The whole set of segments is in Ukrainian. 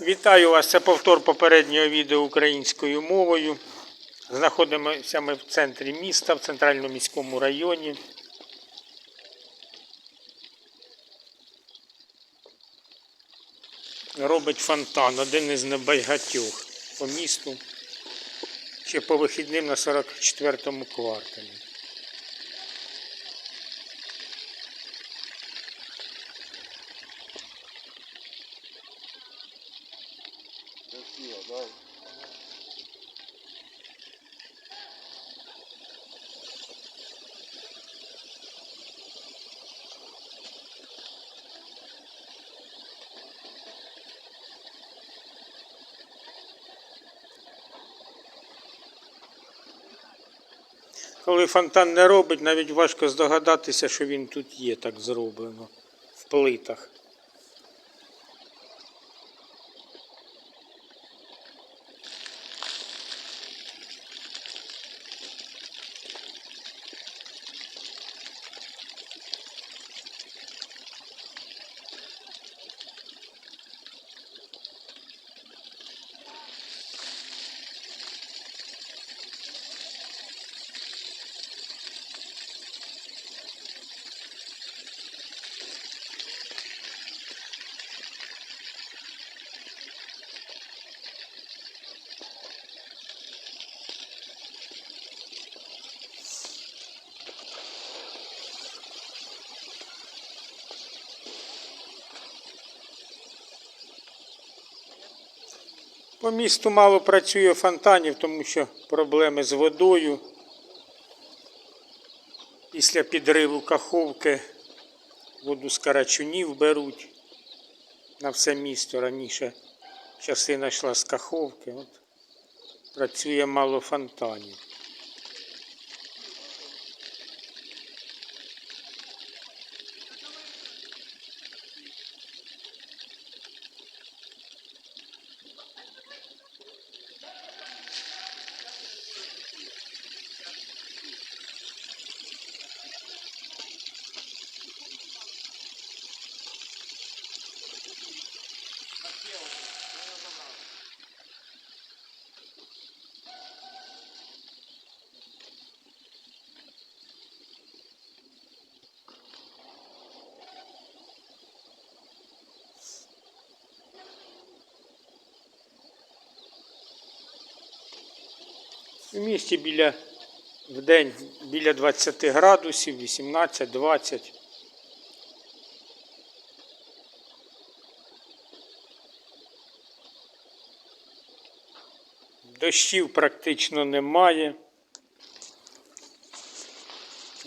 Вітаю вас! Це повтор попереднього відео українською мовою. Знаходимося ми в центрі міста, в центральному міському районі. Робить фонтан, один із небагатьох по місту. Ще по вихідним на 44-му кварталі. Красиво, да? Коли фонтан не робить, навіть важко здогадатися, що він тут є, так зроблено в плитах. По місту мало працює фонтанів, тому що проблеми з водою. Після підриву каховки воду з карачунів беруть на все місто. Раніше частина йшла з каховки. От працює мало фонтанів. В місті біля в день біля 20 градусів, 18-20. Дощів практично немає.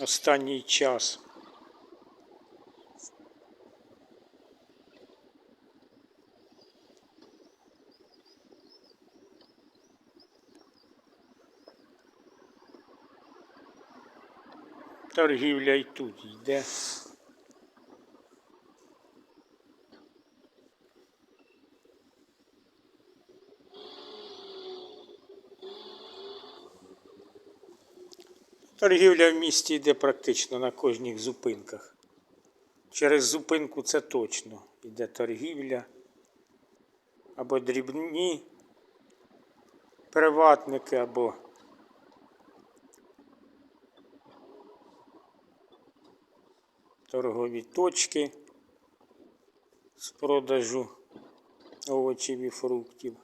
Останній час. Торгівля і тут йде. Торгівля в місті йде практично на кожних зупинках. Через зупинку це точно йде торгівля або дрібні приватники, або торгові точки з продажу овочів і фруктів.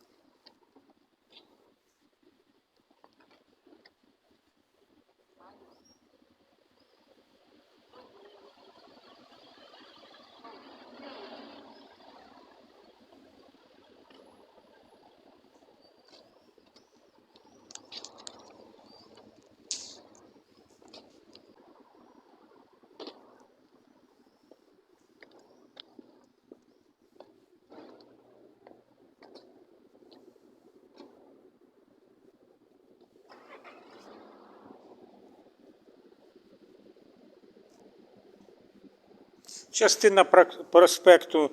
Частина проспекту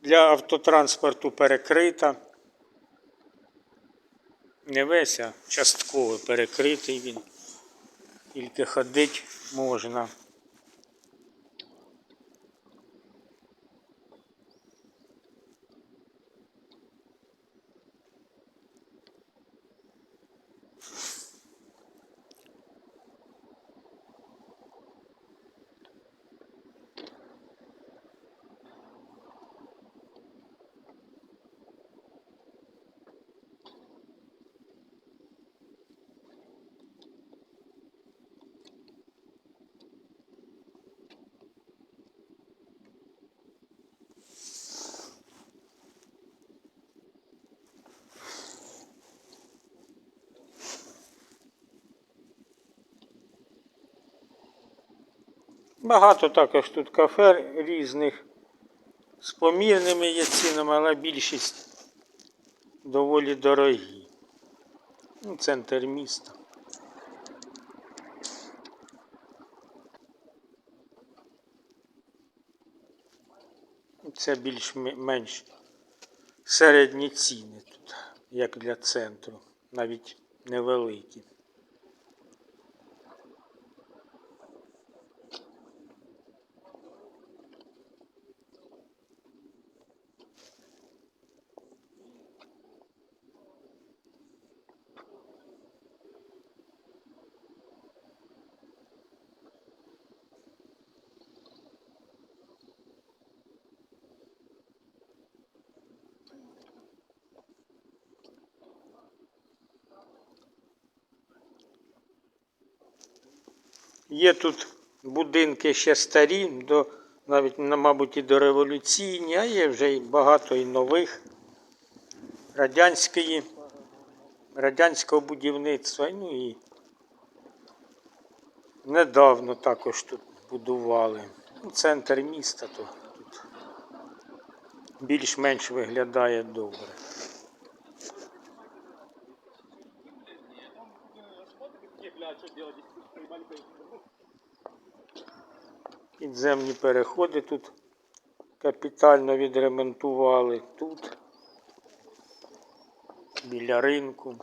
для автотранспорту перекрита. Не весь, а частково перекритий він. Тільки ходити можна. Багато також тут кафе різних з помірними є цінами, але більшість доволі дорогі. Ну, центр міста. Це більш-менш середні ціни тут, як для центру, навіть невеликі. Є тут будинки ще старі, до, навіть, мабуть, і до революційні, а є вже і багато і нових радянської, радянського будівництва. Ну і недавно також тут будували. Ну, Центр міста то тут більш-менш виглядає добре. Підземні переходи тут капітально відремонтували. Тут біля ринку.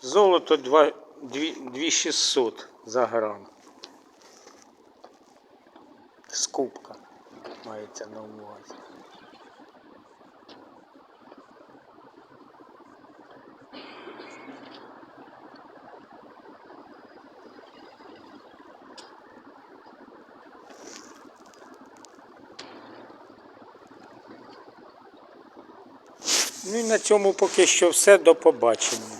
Золото 2, 2600 за грам. Скупка мається на увазі. Ну і на цьому поки що все. До побачення.